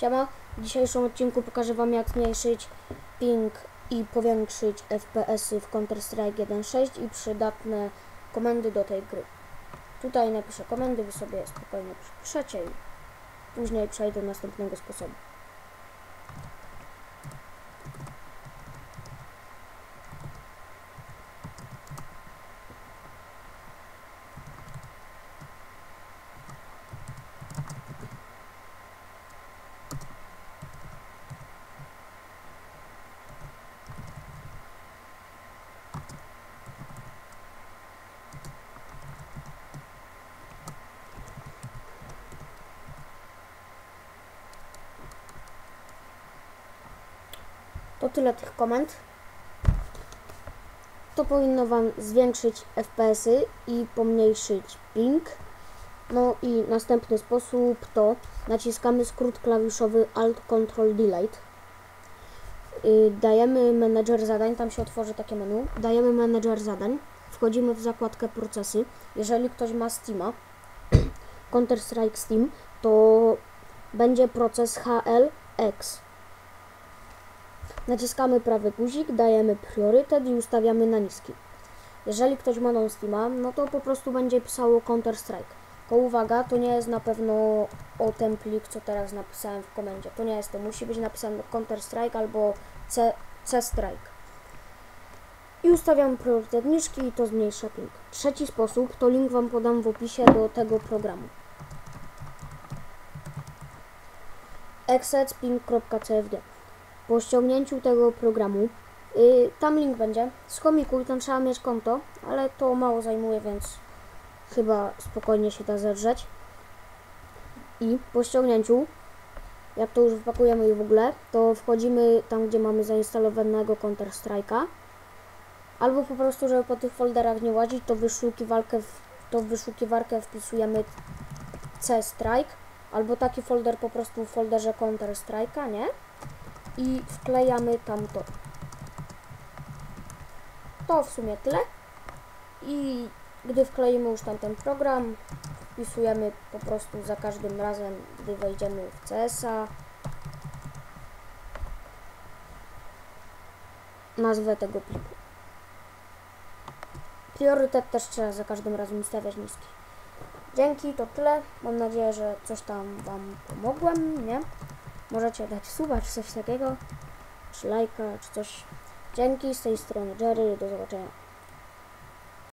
Siema, w dzisiejszym odcinku pokażę Wam jak zmniejszyć ping i powiększyć FPS-y w Counter-Strike 1.6 i przydatne komendy do tej gry. Tutaj napiszę komendy, Wy sobie spokojnie przepiszecie i później przejdę do następnego sposobu. To tyle tych komend. To powinno Wam zwiększyć FPS-y i pomniejszyć ping. No i następny sposób to naciskamy skrót klawiszowy Alt Control Delete. Y, Dajemy menedżer zadań, tam się otworzy takie menu. Dajemy menedżer zadań, wchodzimy w zakładkę procesy. Jeżeli ktoś ma Steama, Counter-Strike Steam, to będzie proces HLX. Naciskamy prawy guzik, dajemy priorytet i ustawiamy na niski. Jeżeli ktoś ma non-steama, no to po prostu będzie pisało Counter-Strike. Tylko uwaga, to nie jest na pewno o ten plik, co teraz napisałem w komendzie. To nie jest to. Musi być napisane Counter-Strike albo C-Strike. I ustawiam priorytet niżki i to zmniejsza ping. Trzeci sposób to link Wam podam w opisie do tego programu. exetsping.cfg po ściągnięciu tego programu, yy, tam link będzie, z komiku i tam trzeba mieć konto, ale to mało zajmuje, więc chyba spokojnie się da zedrzeć. I po ściągnięciu, jak to już wypakujemy i w ogóle, to wchodzimy tam, gdzie mamy zainstalowanego Counter Strike'a, albo po prostu, żeby po tych folderach nie łazić, to wyszukiwarkę, w, to w wyszukiwarkę wpisujemy C-Strike, albo taki folder po prostu w folderze Counter Strike'a, nie? I wklejamy tamto. To w sumie tyle. I gdy wkleimy już tamten program, wpisujemy po prostu za każdym razem, gdy wejdziemy w CS-a nazwę tego pliku. Priorytet też trzeba za każdym razem stawiać niski. Dzięki, to tyle. Mam nadzieję, że coś tam Wam pomogłem, nie? Możecie dać suba czy coś takiego, czy lajka, czy coś. Dzięki, z tej strony Jerry, do zobaczenia.